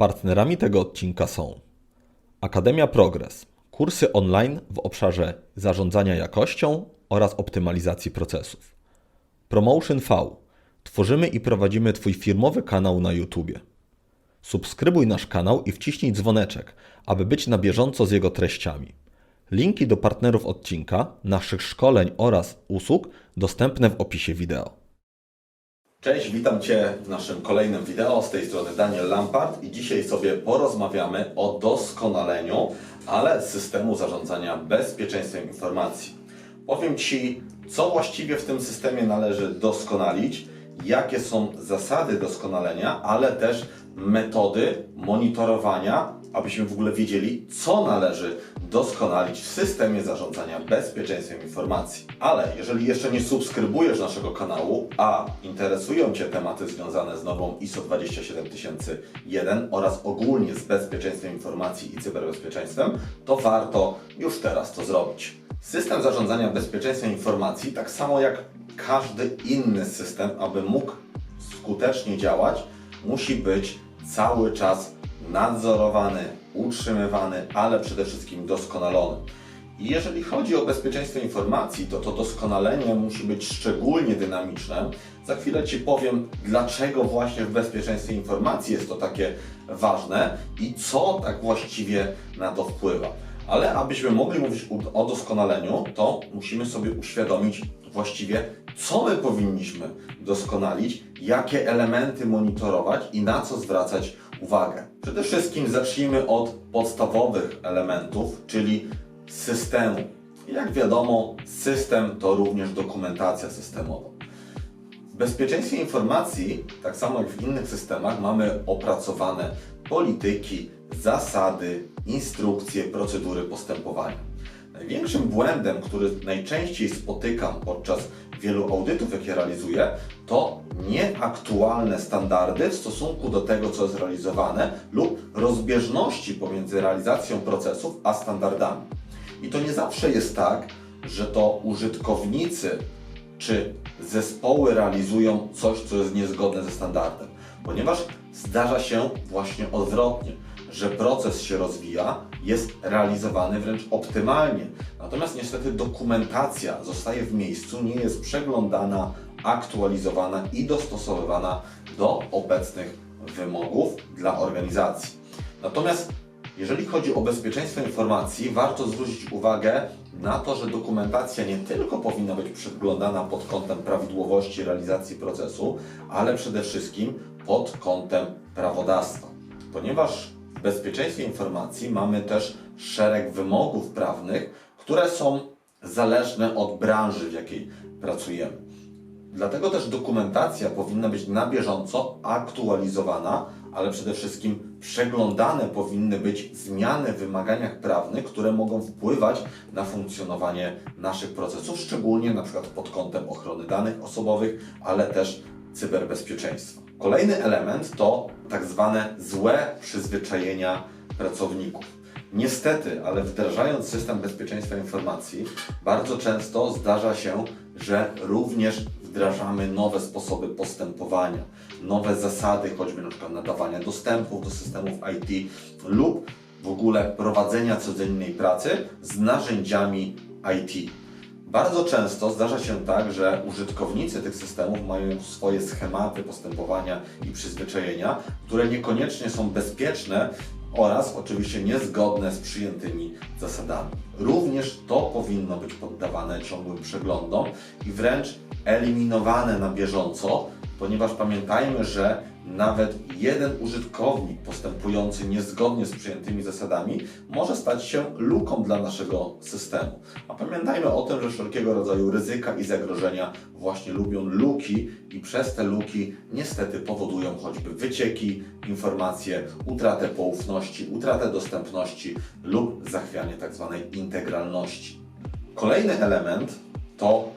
Partnerami tego odcinka są Akademia Progress, kursy online w obszarze zarządzania jakością oraz optymalizacji procesów. Promotion V. Tworzymy i prowadzimy Twój firmowy kanał na YouTube. Subskrybuj nasz kanał i wciśnij dzwoneczek, aby być na bieżąco z jego treściami. Linki do partnerów odcinka, naszych szkoleń oraz usług dostępne w opisie wideo. Cześć, witam Cię w naszym kolejnym wideo. Z tej strony Daniel Lampard i dzisiaj sobie porozmawiamy o doskonaleniu, ale systemu zarządzania bezpieczeństwem informacji. Powiem Ci, co właściwie w tym systemie należy doskonalić, jakie są zasady doskonalenia, ale też metody monitorowania, abyśmy w ogóle wiedzieli, co należy doskonalić w systemie zarządzania bezpieczeństwem informacji. Ale jeżeli jeszcze nie subskrybujesz naszego kanału, a interesują Cię tematy związane z nową ISO 27001 oraz ogólnie z bezpieczeństwem informacji i cyberbezpieczeństwem, to warto już teraz to zrobić. System zarządzania bezpieczeństwem informacji, tak samo jak każdy inny system, aby mógł skutecznie działać, musi być cały czas nadzorowany, utrzymywany, ale przede wszystkim doskonalony. I jeżeli chodzi o bezpieczeństwo informacji, to to doskonalenie musi być szczególnie dynamiczne. Za chwilę Ci powiem, dlaczego właśnie w bezpieczeństwie informacji jest to takie ważne i co tak właściwie na to wpływa. Ale abyśmy mogli mówić o doskonaleniu, to musimy sobie uświadomić właściwie, co my powinniśmy doskonalić, jakie elementy monitorować i na co zwracać uwagę. Przede wszystkim zacznijmy od podstawowych elementów, czyli systemu. Jak wiadomo, system to również dokumentacja systemowa. Bezpieczeństwie informacji, tak samo jak w innych systemach, mamy opracowane polityki, zasady, instrukcje, procedury postępowania. Największym błędem, który najczęściej spotykam podczas wielu audytów, jakie realizuję, to nieaktualne standardy w stosunku do tego, co jest realizowane, lub rozbieżności pomiędzy realizacją procesów a standardami. I to nie zawsze jest tak, że to użytkownicy czy zespoły realizują coś, co jest niezgodne ze standardem, ponieważ zdarza się właśnie odwrotnie, że proces się rozwija, jest realizowany wręcz optymalnie. Natomiast niestety dokumentacja zostaje w miejscu, nie jest przeglądana, aktualizowana i dostosowywana do obecnych wymogów dla organizacji. Natomiast jeżeli chodzi o bezpieczeństwo informacji, warto zwrócić uwagę na to, że dokumentacja nie tylko powinna być przeglądana pod kątem prawidłowości realizacji procesu, ale przede wszystkim pod kątem prawodawstwa. Ponieważ w bezpieczeństwie informacji mamy też szereg wymogów prawnych, które są zależne od branży, w jakiej pracujemy. Dlatego też dokumentacja powinna być na bieżąco aktualizowana, ale przede wszystkim przeglądane powinny być zmiany w wymaganiach prawnych, które mogą wpływać na funkcjonowanie naszych procesów, szczególnie na przykład pod kątem ochrony danych osobowych, ale też cyberbezpieczeństwa. Kolejny element to tak zwane złe przyzwyczajenia pracowników. Niestety, ale wdrażając system bezpieczeństwa informacji, bardzo często zdarza się, że również wdrażamy nowe sposoby postępowania, nowe zasady, choćby na przykład nadawania dostępów do systemów IT lub w ogóle prowadzenia codziennej pracy z narzędziami IT. Bardzo często zdarza się tak, że użytkownicy tych systemów mają swoje schematy postępowania i przyzwyczajenia, które niekoniecznie są bezpieczne oraz oczywiście niezgodne z przyjętymi zasadami. Również to powinno być poddawane ciągłym przeglądom i wręcz eliminowane na bieżąco, ponieważ pamiętajmy, że nawet jeden użytkownik postępujący niezgodnie z przyjętymi zasadami może stać się luką dla naszego systemu. A pamiętajmy o tym, że wszelkiego rodzaju ryzyka i zagrożenia właśnie lubią luki i przez te luki niestety powodują choćby wycieki, informacje, utratę poufności, utratę dostępności lub zachwianie tzw. integralności. Kolejny element to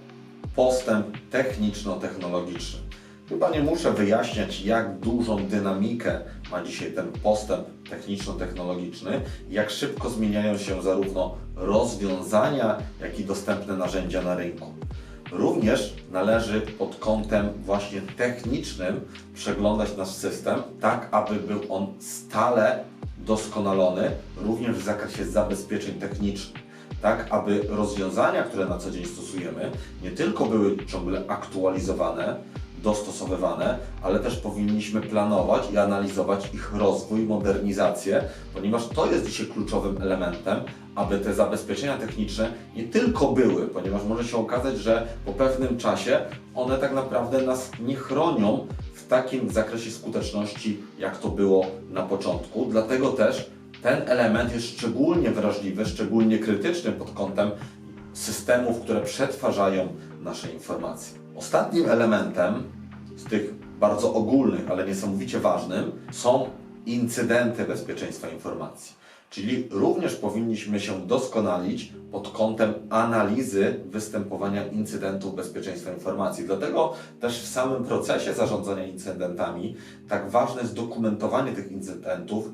postęp techniczno-technologiczny. Chyba nie muszę wyjaśniać, jak dużą dynamikę ma dzisiaj ten postęp techniczno-technologiczny, jak szybko zmieniają się zarówno rozwiązania, jak i dostępne narzędzia na rynku. Również należy pod kątem właśnie technicznym przeglądać nasz system, tak aby był on stale doskonalony, również w zakresie zabezpieczeń technicznych. Tak, aby rozwiązania, które na co dzień stosujemy, nie tylko były ciągle aktualizowane, dostosowywane, ale też powinniśmy planować i analizować ich rozwój, modernizację, ponieważ to jest dzisiaj kluczowym elementem, aby te zabezpieczenia techniczne nie tylko były, ponieważ może się okazać, że po pewnym czasie one tak naprawdę nas nie chronią w takim zakresie skuteczności, jak to było na początku. Dlatego też ten element jest szczególnie wrażliwy, szczególnie krytyczny pod kątem systemów, które przetwarzają nasze informacje. Ostatnim elementem z tych bardzo ogólnych, ale niesamowicie ważnym są incydenty bezpieczeństwa informacji. Czyli również powinniśmy się doskonalić pod kątem analizy występowania incydentów bezpieczeństwa informacji. Dlatego też w samym procesie zarządzania incydentami tak ważne jest dokumentowanie tych incydentów,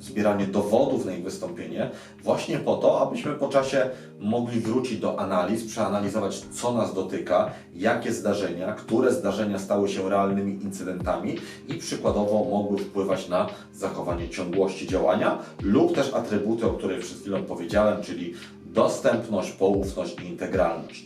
zbieranie dowodów na ich wystąpienie, właśnie po to, abyśmy po czasie mogli wrócić do analiz, przeanalizować, co nas dotyka, jakie zdarzenia, które zdarzenia stały się realnymi incydentami i przykładowo mogły wpływać na zachowanie ciągłości działania lub też atrybuty, o których przed chwilą powiedziałem, czyli dostępność, poufność i integralność.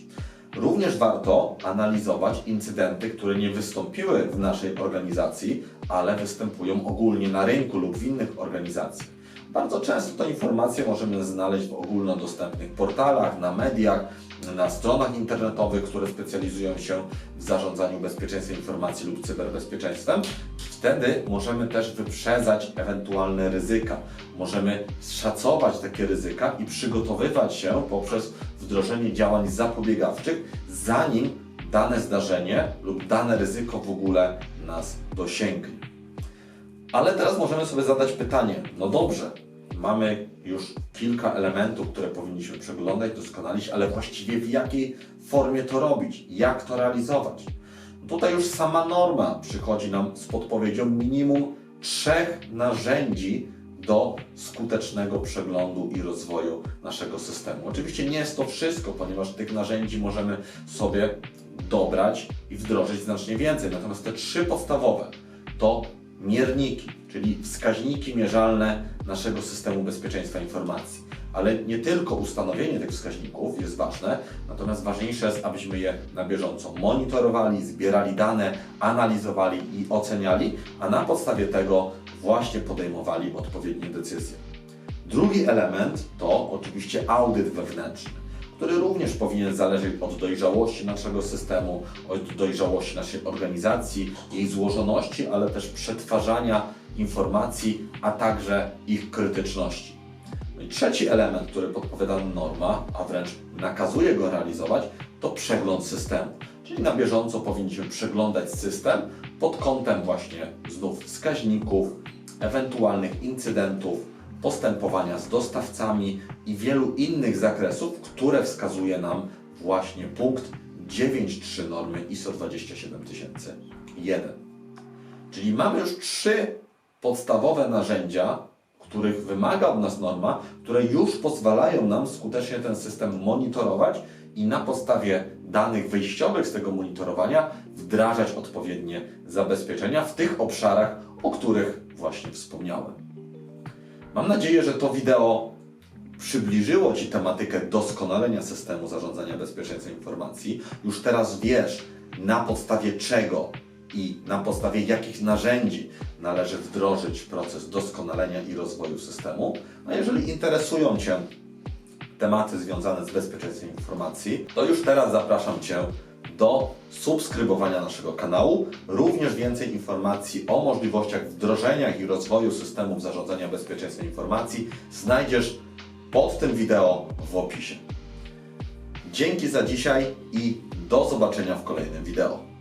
Również warto analizować incydenty, które nie wystąpiły w naszej organizacji, ale występują ogólnie na rynku lub w innych organizacjach. Bardzo często te informacje możemy znaleźć w ogólnodostępnych portalach, na mediach, na stronach internetowych, które specjalizują się w zarządzaniu bezpieczeństwem informacji lub cyberbezpieczeństwem. Wtedy możemy też wyprzedzać ewentualne ryzyka. Możemy szacować takie ryzyka i przygotowywać się poprzez wdrożenie działań zapobiegawczych, zanim dane zdarzenie lub dane ryzyko w ogóle nas dosięgnie. Ale teraz możemy sobie zadać pytanie: no dobrze, mamy już kilka elementów, które powinniśmy przeglądać, doskonalić, ale właściwie w jakiej formie to robić, jak to realizować? Tutaj już sama norma przychodzi nam z podpowiedzią minimum trzech narzędzi do skutecznego przeglądu i rozwoju naszego systemu. Oczywiście nie jest to wszystko, ponieważ tych narzędzi możemy sobie dobrać i wdrożyć znacznie więcej. Natomiast te trzy podstawowe to mierniki, czyli wskaźniki mierzalne naszego systemu bezpieczeństwa informacji. Ale nie tylko ustanowienie tych wskaźników jest ważne, natomiast ważniejsze jest, abyśmy je na bieżąco monitorowali, zbierali dane, analizowali i oceniali, a na podstawie tego właśnie podejmowali odpowiednie decyzje. Drugi element to oczywiście audyt wewnętrzny, który również powinien zależeć od dojrzałości naszego systemu, od dojrzałości naszej organizacji, jej złożoności, ale też przetwarzania informacji, a także ich krytyczności. No trzeci element, który podpowiada norma, a wręcz nakazuje go realizować, to przegląd systemu. Czyli na bieżąco powinniśmy przeglądać system pod kątem właśnie znów wskaźników, ewentualnych incydentów, postępowania z dostawcami i wielu innych zakresów, które wskazuje nam właśnie punkt 9.3 normy ISO 27001. Czyli mamy już trzy podstawowe narzędzia, których wymaga od nas norma, które już pozwalają nam skutecznie ten system monitorować i na podstawie danych wyjściowych z tego monitorowania wdrażać odpowiednie zabezpieczenia w tych obszarach, o których właśnie wspomniałem. Mam nadzieję, że to wideo przybliżyło Ci tematykę doskonalenia systemu zarządzania bezpieczeństwem informacji. Już teraz wiesz, na podstawie czego i na podstawie jakich narzędzi należy wdrożyć proces doskonalenia i rozwoju systemu. A jeżeli interesują Cię tematy związane z bezpieczeństwem informacji, to już teraz zapraszam Cię do subskrybowania naszego kanału. Również więcej informacji o możliwościach wdrożenia i rozwoju systemów zarządzania bezpieczeństwem informacji znajdziesz pod tym wideo w opisie. Dzięki za dzisiaj i do zobaczenia w kolejnym wideo.